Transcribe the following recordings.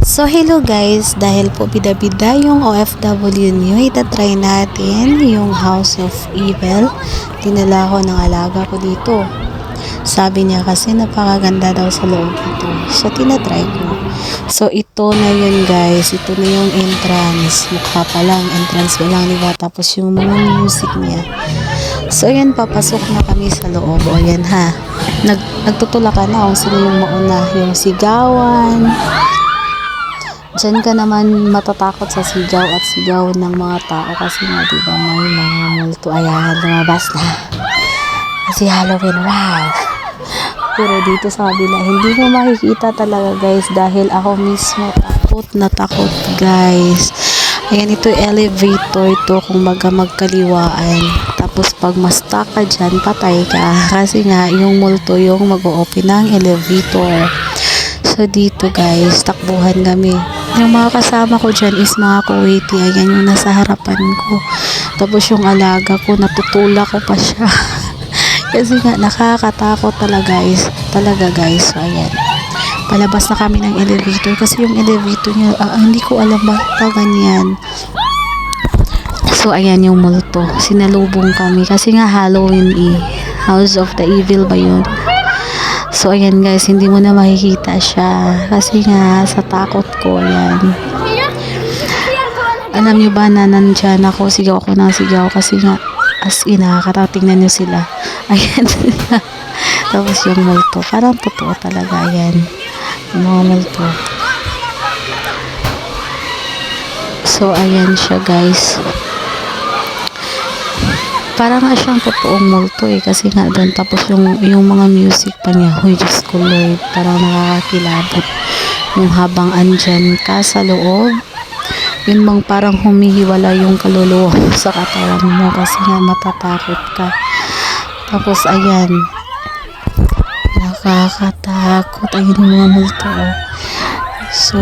So, hello guys. Dahil po bida-bida yung OFW niyo, itatry natin yung House of Evil. Dinala ko ng alaga ko dito. Sabi niya kasi napakaganda daw sa loob ito. So, tinatry ko. So, ito na yun guys. Ito na yung entrance. Mukha pa lang. Entrance pa lang, diba? Tapos yung mga music niya. So, ayan, papasok na kami sa loob. O, ayan ha. Nag, nagtutula ka na kung sino yung mauna. Yung sigawan. Diyan ka naman matatakot sa sigaw at sigaw ng mga tao kasi nga, di ba, may mga multo. Ayan, lumabas na. Kasi Halloween, wow! Pero dito sa kabila, hindi mo makikita talaga guys dahil ako mismo takot na takot guys. Ayan, ito elevator to kung baga magkaliwaan. Tapos pag ma-stuck ka dyan, patay ka. Kasi nga, yung multo yung mag-open ng elevator. So dito guys, takbuhan kami. Yung mga kasama ko dyan is mga Kuwaiti. Ayan yung nasa harapan ko. Tapos yung alaga ko, natutula ko pa siya. Kasi nga, nakakatakot talaga guys. Talaga guys. So ayan. Palabas na kami ng elevator kasi yung elevator niya, ah, hindi ko alam bakit pa ganyan. So, ayan yung multo. Sinalubong kami. Kasi nga Halloween eh. House of the Evil ba yun? So, ayan guys, hindi mo na makikita siya. Kasi nga, sa takot ko, ayan. Alam nyo ba na nandyan ako, sigaw ako ng sigaw kasi nga, as in, nakakarating na nyo sila. Ayan. Tapos yung multo, parang totoo talaga, ayan. Yung mga multo. So, ayan siya guys parang nga siyang totoong multo eh kasi nga doon tapos yung yung mga music pa niya huy Diyos ko Lord parang nakakakilabot. Yung habang andyan ka sa loob yun bang parang humihiwala yung kaluluwa sa katawan mo kasi nga matatakot ka. Tapos ayan nakakatakot. Ayun mga multo oh. so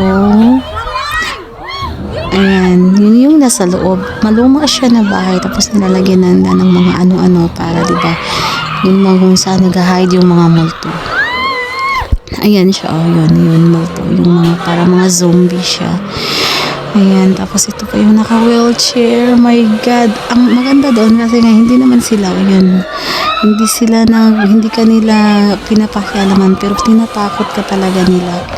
Ayan, yung nasa loob. Maluma siya na bahay tapos nilalagyan na, ng mga ano-ano para, di ba? Yun mga kung saan nag-hide yung mga multo. Ayan siya, oh, yun, yun, multo. Yung mga, para mga zombie siya. Ayan, tapos ito pa yung naka-wheelchair. My God. Ang maganda doon kasi nga, hindi naman sila, yun, hindi sila na, hindi ka nila pinapakialaman, pero tinatakot ka talaga nila.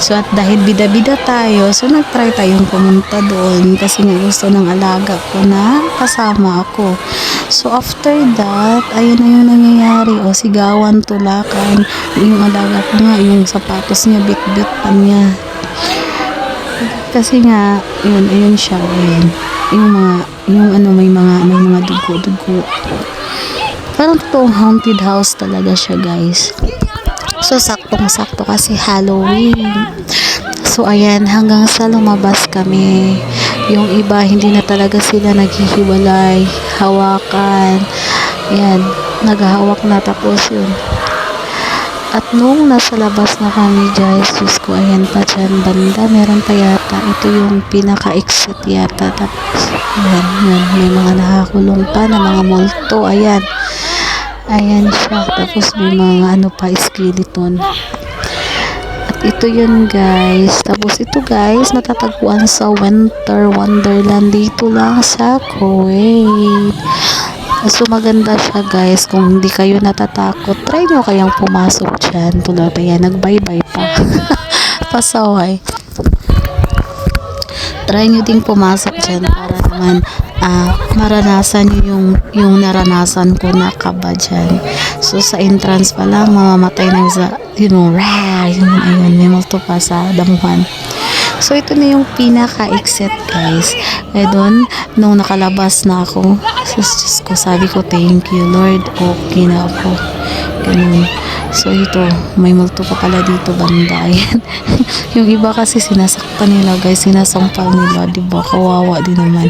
So, at dahil bida-bida tayo, so nag-try tayong pumunta doon kasi nga gusto ng alaga ko na kasama ako. So, after that, ayun na yung nangyayari. O, sigawan, tulakan. Yung alaga ko nga, yung sapatos niya, bit-bit pa niya. Kasi nga, yun, ayun siya, ayun. Yung mga, yung ano, may mga, may mga dugo-dugo. Parang totoong haunted house talaga siya, guys. So, saktong-sakto kasi Halloween. So, ayan, hanggang sa lumabas kami. Yung iba, hindi na talaga sila naghihiwalay, hawakan. Ayan, naghahawak na tapos yun. At nung nasa labas na kami, guys, Diyos ko, ayan pa dyan, banda, meron pa yata. Ito yung pinaka-exit yata. Tapos, ayan, yun, may mga nakakulong pa na mga multo, ayan. Ayan siya. Tapos may mga ano pa, skeleton. At ito yun guys. Tapos ito guys, natatagpuan sa Winter Wonderland dito lang sa Kuwait. So maganda siya guys. Kung hindi kayo natatakot, try nyo kayang pumasok dyan. Tulad ayan, nag-bye-bye pa. Pasaway. Try nyo ding pumasok dyan para naman ah, maranasan yung, yung naranasan ko na kaba dyan. So, sa entrance pa lang, mamamatay na sa, you know, rah, yun, ayun, may multo pa sa damuhan. So, ito na yung pinaka-exit, guys. Kaya doon, nung nakalabas na ako, sus, Diyos ko, sabi ko, thank you, Lord. Okay na ako. Ganun. So, ito, may multo pa pala dito, banda. Yung iba kasi sinasaktan nila, guys. Sinasampal nila, di ba? Kawawa din naman.